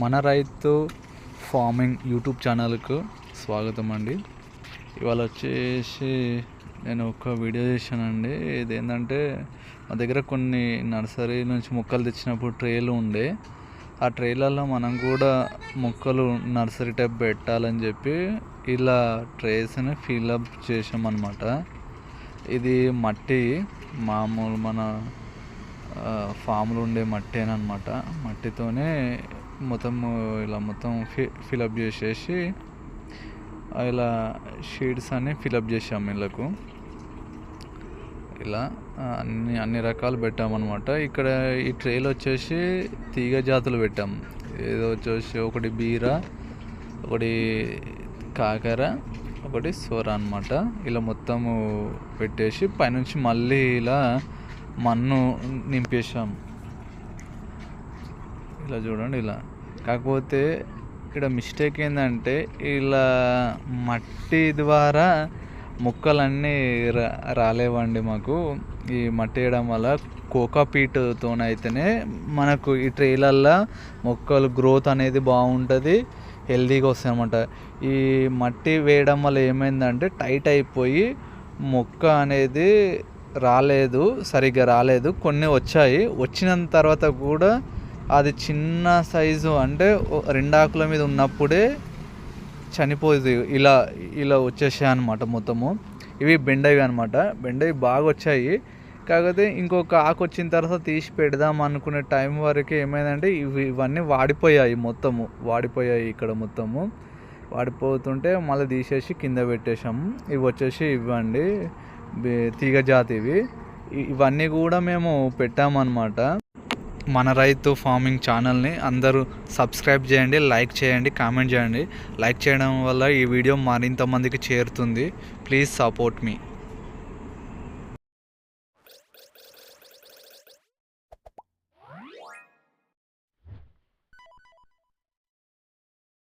మన రైతు farming YouTube ఛానల్కు స్వాగతం అండి. ఇవాళ వచ్చేసి నేను ఒక వీడియో చేశానండి. ఇది ఏంటంటే మా దగ్గర కొన్ని నర్సరీ నుంచి మొక్కలు తెచ్చినప్పుడు ట్రేలు ఉండే. ఆ ట్రేలలో మనం కూడా మొక్కలు నర్సరీ టైప్ పెట్టాలని చెప్పి ఇలా ట్రేస్ని ఫిల్అప్ చేసామన్నమాట ఇది మట్టి మామూలు మన ఫామ్లో ఉండే మట్టి అనమాట మట్టితోనే మొత్తం ఇలా మొత్తం ఫి ఫిలప్ చేసేసి ఇలా షీట్స్ అన్నీ ఫిలప్ చేసాము వీళ్ళకు ఇలా అన్ని అన్ని రకాలు పెట్టామన్నమాట. ఇక్కడ ఈ ట్రేలు వచ్చేసి తీగ జాతులు పెట్టాం ఏదో వచ్చేసి ఒకటి బీర ఒకటి కాకర ఒకటి సోర అనమాట ఇలా మొత్తము పెట్టేసి పైనుంచి మళ్ళీ ఇలా మన్ను నింపేసాం ఇలా చూడండి ఇలా. కాకపోతే ఇక్కడ మిస్టేక్ ఏంటంటే ఇలా మట్టి ద్వారా మొక్కలన్నీ రా రాలేవండి మాకు. ఈ మట్టి వేయడం వల్ల కోకాపీట్తోనైతేనే మనకు ఈ ట్రేలల్లో మొక్కలు గ్రోత్ అనేది బాగుంటుంది హెల్దీగా వస్తాయి అనమాట ఈ మట్టి వేయడం వల్ల ఏమైందంటే టైట్ అయిపోయి మొక్క అనేది రాలేదు సరిగ్గా రాలేదు. కొన్ని వచ్చాయి వచ్చిన తర్వాత కూడా అది చిన్న సైజు అంటే రెండు ఆకుల మీద ఉన్నప్పుడే చనిపోయింది. ఇలా ఇలా వచ్చేసాయి అనమాట మొత్తము. ఇవి బెండవి అనమాట బెండవి బాగా వచ్చాయి. కాకపోతే ఇంకొక ఆకు వచ్చిన తర్వాత తీసి పెడదాం అనుకునే టైం వరకు ఏమైందంటే ఇవి ఇవన్నీ వాడిపోయాయి మొత్తము. వాడిపోయాయి ఇక్కడ మొత్తము. వాడిపోతుంటే మళ్ళీ తీసేసి కింద పెట్టేశాము ఇవి వచ్చేసి ఇవ్వండి. తీగ జాతి ఇవి ఇవన్నీ కూడా మేము పెట్టామన్నమాట. మన రైతు ఫార్మింగ్ ఛానల్ని అందరూ సబ్స్క్రైబ్ చేయండి లైక్ చేయండి కామెంట్ చేయండి. లైక్ చేయడం వల్ల ఈ వీడియో మరింత మందికి చేరుతుంది. Please support me.